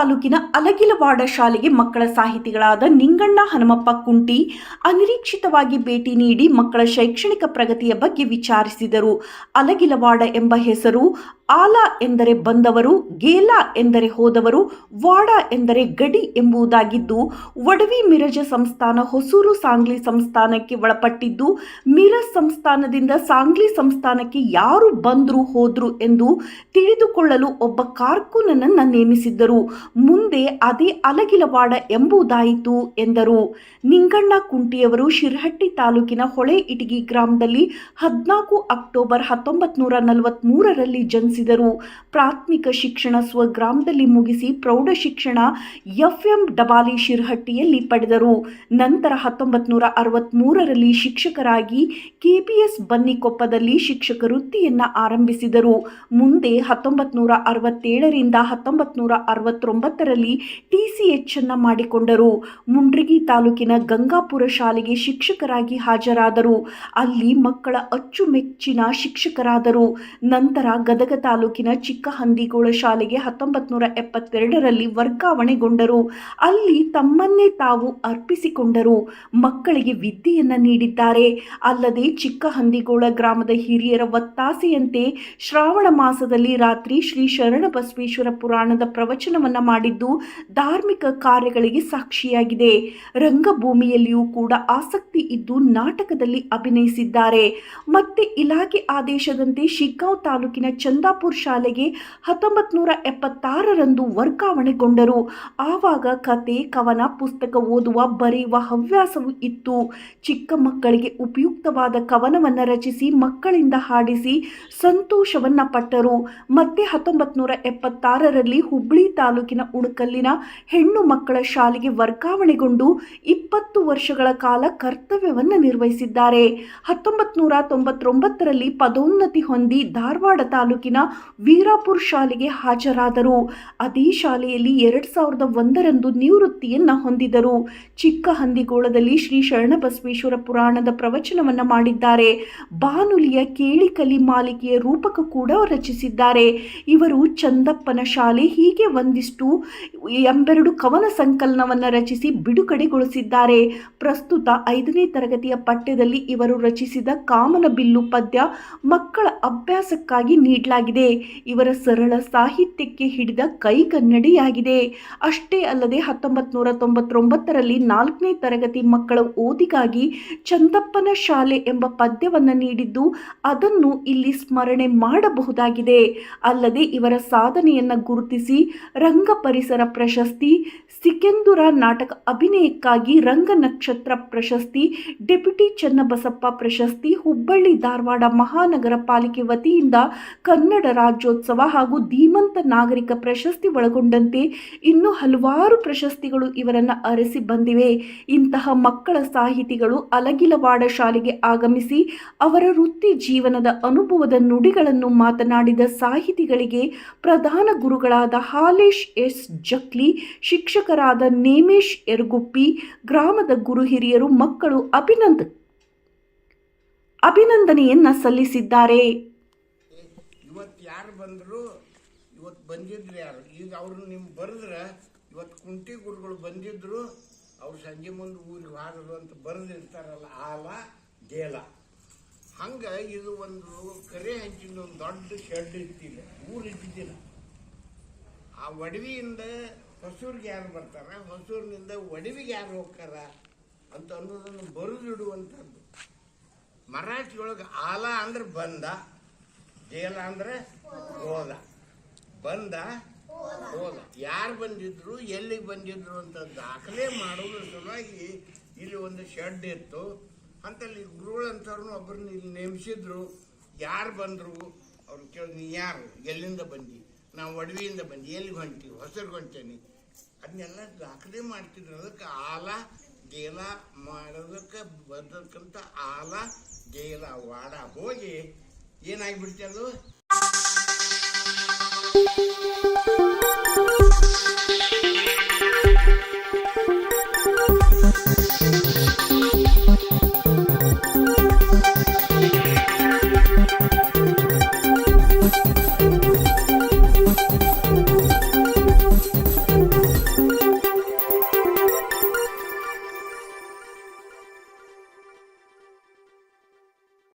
ತಾಲೂಕಿನ ಅಲಗಿಲವಾಡ ಶಾಲೆಗೆ ಮಕ್ಕಳ ಸಾಹಿತಿಗಳಾದ ನಿಂಗಣ್ಣ ಹನುಮಪ್ಪ ಕುಂಟಿ ಅನಿರೀಕ್ಷಿತವಾಗಿ ಭೇಟಿ ನೀಡಿ ಮಕ್ಕಳ ಶೈಕ್ಷಣಿಕ ಪ್ರಗತಿಯ ಬಗ್ಗೆ ವಿಚಾರಿಸಿದರು. ಅಲಗಿಲವಾಡ ಎಂಬ ಹೆಸರು ಆಲ ಎಂದರೆ ಬಂದವರು, ಗೇಲ ಎಂದರೆ ಹೋದವರು, ವಾಡ ಎಂದರೆ ಗಡಿ ಎಂಬುದಾಗಿದ್ದು ಒಡವಿ ಮಿರಜ ಸಂಸ್ಥಾನ ಹೊಸೂರು ಸಾಂಗ್ಲಿ ಸಂಸ್ಥಾನಕ್ಕೆ ಒಳಪಟ್ಟಿದ್ದು, ಮಿರಜ್ ಸಂಸ್ಥಾನದಿಂದ ಸಾಂಗ್ಲಿ ಸಂಸ್ಥಾನಕ್ಕೆ ಯಾರು ಬಂದ್ರು ಹೋದ್ರು ಎಂದು ತಿಳಿದುಕೊಳ್ಳಲು ಒಬ್ಬ ಕಾರ್ಕುನನ್ನು ನೇಮಿಸಿದ್ದರು. ಮುಂದೆ ಅದೇ ಅಲಗಿಲವಾಡ ಎಂಬುದಾಯಿತು ಎಂದರು. ನಿಂಗಣ್ಣ ಕುಂಟಿಯವರು ಶಿರಹಟ್ಟಿ ತಾಲೂಕಿನ ಹೊಳೆ ಇಟಗಿ ಗ್ರಾಮದಲ್ಲಿ ಹದಿನಾಲ್ಕು ಅಕ್ಟೋಬರ್ ಹತ್ತೊಂಬತ್ತು ನೂರ ನಲವತ್ತ್ಮೂರರಲ್ಲಿ ಜನಿಸಿದರು. ಪ್ರಾಥಮಿಕ ಶಿಕ್ಷಣ ಸ್ವಗ್ರಾಮದಲ್ಲಿ ಮುಗಿಸಿ ಪ್ರೌಢ ಶಿಕ್ಷಣ ಎಫ್ ಎಂ ಡಬಾಲಿ ಶಿರಹಟ್ಟಿಯಲ್ಲಿ ಪಡೆದರು. ನಂತರ ಹತ್ತೊಂಬತ್ತು ನೂರ ಅರವತ್ತ್ಮೂರರಲ್ಲಿ ಶಿಕ್ಷಕರಾಗಿ ಕೆಪಿಎಸ್ ಬನ್ನಿಕೊಪ್ಪದಲ್ಲಿ ಶಿಕ್ಷಕ ವೃತ್ತಿಯನ್ನು ಆರಂಭಿಸಿದರು. ಮುಂದೆ ಹತ್ತೊಂಬತ್ತು ನೂರ ಅರವತ್ತೇಳರಿಂದ ಹತ್ತೊಂಬತ್ತು ನೂರ ಅರವತ್ತೊಂಬತ್ತರಲ್ಲಿ ಟಿ ಸಿ ಮಾಡಿಕೊಂಡರು. ಮುಂಡ್ರಿಗಿ ತಾಲೂಕಿನ ಗಂಗಾಪುರ ಶಾಲೆಗೆ ಶಿಕ್ಷಕರಾಗಿ ಹಾಜರಾದರು. ಅಲ್ಲಿ ಮಕ್ಕಳ ಅಚ್ಚುಮೆಚ್ಚಿನ ಶಿಕ್ಷಕರಾದರು. ನಂತರ ಗದಗ ತಾಲೂಕಿನ ಚಿಕ್ಕಹಂದಿಗೋಳ ಶಾಲೆಗೆ ಹತ್ತೊಂಬತ್ತು ನೂರ ಎಪ್ಪತ್ತೆರಡರಲ್ಲಿ ವರ್ಗಾವಣೆಗೊಂಡರು. ಅಲ್ಲಿ ತಮ್ಮನ್ನೇ ತಾವು ಅರ್ಪಿಸಿಕೊಂಡರು. ಮಕ್ಕಳಿಗೆ ವಿದ್ಯೆಯನ್ನು ನೀಡಿದ್ದಾರೆ. ಅಲ್ಲದೆ ಚಿಕ್ಕಹಂದಿಗೋಳ ಗ್ರಾಮದ ಹಿರಿಯರ ಒತ್ತಾಸೆಯಂತೆ ಶ್ರಾವಣ ಮಾಸದಲ್ಲಿ ರಾತ್ರಿ ಶ್ರೀ ಶರಣ ಬಸವೇಶ್ವರ ಪುರಾಣದ ಪ್ರವಚನವನ್ನ ಮಾಡಿದ್ದು ಧಾರ್ಮಿಕ ಕಾರ್ಯಗಳಿಗೆ ಸಾಕ್ಷಿಯಾಗಿದೆ. ರಂಗಭೂಮಿಯಲ್ಲಿಯೂ ಕೂಡ ಆಸಕ್ತಿ ಇದ್ದು ನಾಟಕದಲ್ಲಿ ಅಭಿನಯಿಸಿದ್ದಾರೆ. ಮತ್ತೆ ಇಲಾಖೆ ಆದೇಶದಂತೆ ಶಿಗ್ಗಾಂವ್ ತಾಲೂಕಿನ ಚಂದಾಪುರ್ ಶಾಲೆಗೆ ಹತ್ತೊಂಬತ್ತು ನೂರ ಎಪ್ಪತ್ತಾರರಂದು ವರ್ಗಾವಣೆಗೊಂಡರು. ಆವಾಗ ಕತೆ, ಕವನ, ಪುಸ್ತಕ ಓದುವ ಬರೆಯುವ ಹವ್ಯಾಸವೂ ಇತ್ತು. ಚಿಕ್ಕ ಮಕ್ಕಳಿಗೆ ಉಪಯುಕ್ತವಾದ ಕವನವನ್ನು ರಚಿಸಿ ಮಕ್ಕಳಿಂದ ಹಾಡಿಸಿ ಸಂತೋಷವನ್ನ ಪಟ್ಟರು. ಮತ್ತೆ ಹತ್ತೊಂಬತ್ತು ನೂರ ಎಪ್ಪತ್ತಾರರಲ್ಲಿ ಹುಬ್ಬಳ್ಳಿ ತಾಲೂಕಿನ ಉಣಕಲ್ಲಿನ ಹೆಣ್ಣು ಮಕ್ಕಳ ಶಾಲೆಗೆ ವರ್ಗಾವಣೆಗೊಂಡು ಇಪ್ಪತ್ತು ವರ್ಷಗಳ ಕಾಲ ಕರ್ತವ್ಯವನ್ನು ನಿರ್ವಹಿಸಿದ್ದಾರೆ. ಹತ್ತೊಂಬತ್ತು ನೂರ ತೊಂಬತ್ತೊಂಬತ್ತರಲ್ಲಿ ಪದೋನ್ನತಿ ಹೊಂದಿ ಧಾರವಾಡ ತಾಲೂಕಿನ ವೀರಾಪುರ್ ಶಾಲೆಗೆ ಹಾಜರಾದರು. ಅದೇ ಶಾಲೆಯಲ್ಲಿ ಎರಡು ಸಾವಿರದ ಒಂದರಂದು ನಿವೃತ್ತಿಯನ್ನು ಹೊಂದಿದರು. ಚಿಕ್ಕ ಹಂದಿಗೋಳದಲ್ಲಿ ಶ್ರೀ ಶರಣಬಸವೇಶ್ವರ ಪುರಾಣದ ಪ್ರವಚನವನ್ನು ಮಾಡಿದ್ದಾರೆ. ಬಾನುಲಿಯ ಕೇಳಿಕಲಿ ಮಾಲಿಕೆಯ ರೂಪಕ ಕೂಡ ರಚಿಸಿದ್ದಾರೆ. ಇವರು ಚಂದಪ್ಪನ ಶಾಲೆ ಹೀಗೆ ಒಂದಿಷ್ಟು ಎಂಬೆರಡು ಕವನ ಸಂಕಲನವನ್ನು ರಚಿಸಿ ಬಿಡುಗಡೆಗೊಳಿಸಿದ್ದಾರೆ. ಪ್ರಸ್ತುತ ಐದನೇ ತರಗತಿಯ ಪಠ್ಯದಲ್ಲಿ ಇವರು ರಚಿಸಿದ ಕಾಮನ ಬಿಲ್ಲು ಪದ್ಯ ಮಕ್ಕಳ ಅಭ್ಯಾಸಕ್ಕಾಗಿ ನೀಡಲಾಗಿದೆ. ಇವರ ಸರಳ ಸಾಹಿತ್ಯಕ್ಕೆ ಹಿಡಿದ ಕೈಗನ್ನಡಿಯಾಗಿದೆ. ಅಷ್ಟೇ ಅಲ್ಲದೆ ಹತ್ತೊಂಬತ್ತು ನೂರ ತೊಂಬತ್ತೊಂಬತ್ತರಲ್ಲಿ ನಾಲ್ಕನೇ ತರಗತಿ ಮಕ್ಕಳ ಓದಿಗಾಗಿ ಚಂದಪ್ಪನ ಶಾಲೆ ಎಂಬ ಪದ್ಯವನ್ನು ನೀಡಿದ್ದು ಅದನ್ನು ಇಲ್ಲಿ ಸ್ಮರಣೆ ಮಾಡಬಹುದಾಗಿದೆ. ಅಲ್ಲದೆ ಇವರ ಸಾಧನೆಯನ್ನು ಗುರುತಿಸಿ ರಂಗ ಪರಿಸರ ಪ್ರಶಸ್ತಿ ಸಿಕೆಂದುರ ನಾಟಕ ಅಭಿನಯಕ್ಕಾಗಿ ರಂಗ ನಕ್ಷತ್ರ ಪ್ರಶಸ್ತಿ, ಡೆಪ್ಯುಟಿ ಚನ್ನಬಸಪ್ಪ ಪ್ರಶಸ್ತಿ, ಹುಬ್ಬಳ್ಳಿ ಧಾರವಾಡ ಮಹಾನಗರ ಪಾಲಿಕೆ ವತಿಯಿಂದ ಕನ್ನಡ ರಾಜ್ಯೋತ್ಸವ ಹಾಗೂ ಧೀಮಂತ ನಾಗರಿಕ ಪ್ರಶಸ್ತಿ ಒಳಗೊಂಡಂತೆ ಇನ್ನೂ ಹಲವಾರು ಪ್ರಶಸ್ತಿಗಳು ಇವರನ್ನು ಅರಸಿ ಬಂದಿವೆ. ಇಂತಹ ಮಕ್ಕಳ ಸಾಹಿತಿಗಳು ಅಲಗಿಲವಾಡ ಶಾಲೆಗೆ ಆಗಮಿಸಿ ಅವರ ವೃತ್ತಿ ಜೀವನದ ಅನುಭವದ ನುಡಿಗಳನ್ನು ಮಾತನಾಡಿದ ಸಾಹಿತಿಗಳಿಗೆ ಪ್ರಧಾನ ಗುರುಗಳಾದ ಹಾಲೇಶ್ ಎಸ್ ಜಕ್ಲಿ ಶಿಕ್ಷಕರಾದ ನೇಮೇಶ್ ಎರಗುಪ್ಪಿ, ಗ್ರಾಮದ ಗುರು ಹಿರಿಯರು ಮಕ್ಕಳು ಅಭಿನಂದ, ಅಭಿನಂದನೆಯನ್ನ ಸಲ್ಲಿಸಿದ್ದಾರೆ. ಇವತ್ತು ಯಾರು ಬಂದರು ಇವತ್ತು ಬಂದಿದ್ರು ಯಾರು? ಈಗ ಅವರು ನಿಮ್ಮ ಬರೆದ್ರೆ ಇವತ್ತು ಕುಂಟಿ ಗುರುಗಳು ಬಂದಿದ್ರು, ಅವ್ರು ಸಂಜೆ ಮುಂದೆ ಊರಿಗೆ ಹಾರದು ಅಂತ ಬರೆದಿರ್ತಾರಲ್ಲ ಆಲ ಗೇಲ ಹಂಗೆ ಇದು ಒಂದು ಕರೆ ಹಂಚಿನ ಒಂದು ದೊಡ್ಡ ಶೆಡ್ ಇತ್ತಿಲ್ಲ ಊರು ಇದ್ದಿದ್ದಿಲ್ಲ ಆ ಒಡವಿಯಿಂದ ಹೊಸೂರಿಗೆ ಯಾರು ಬರ್ತಾರೆ? ಹೊಸೂರಿನಿಂದ ಒಡವಿಗೆ ಯಾರು ಹೋಗ್ತಾರ ಅಂತ ಅನ್ನೋದನ್ನು ಬರೆದಿಡುವಂಥದ್ದು. ಮರಾಠಿಯೊಳಗೆ ಆಲ ಅಂದ್ರೆ ಬಂದ, ಜೇಲ ಅಂದ್ರೆ ಹೋದ. ಬಂದ, ಹೋದ. ಯಾರು ಬಂದಿದ್ರು, ಎಲ್ಲಿಗೆ ಬಂದಿದ್ರು ಅಂತ ದಾಖಲೆ ಮಾಡೋದ್ರ ಸಲುವಾಗಿ ಇಲ್ಲಿ ಒಂದು ಶೆಡ್ ಇತ್ತು. ಅಂತಲ್ಲಿ ಗುರುಗಳಂತವ್ರನ್ನ ಒಬ್ಬರನ್ನ ಇಲ್ಲಿ ನೇಮಿಸಿದ್ರು. ಯಾರು ಬಂದರು? ಅವ್ರು ಕೇಳಿ ನೀ ಯಾರು? ಎಲ್ಲಿಂದ ಬಂದಿ? ನಾವು ಒಡವಿಯಿಂದ ಬಂದಿ. ಎಲ್ಲಿಗೆ ಹೊಂಟಿ ಹೊಸರು ಹೊಂಟೇನಿ. ಅದನ್ನೆಲ್ಲ ದಾಖಲೆ ಮಾಡ್ತಿದ್ರು. ಅದಕ್ಕೆ ಆಲ ಗೇಲ ಮಾಡೋದಕ್ಕೆ ಬರ್ತಕ್ಕಂಥ ಆಲ ಗೇಲ ವಾಡ ಹೋಗಿ ಏನಾಗ್ಬಿಡ್ತಿ ಅದು?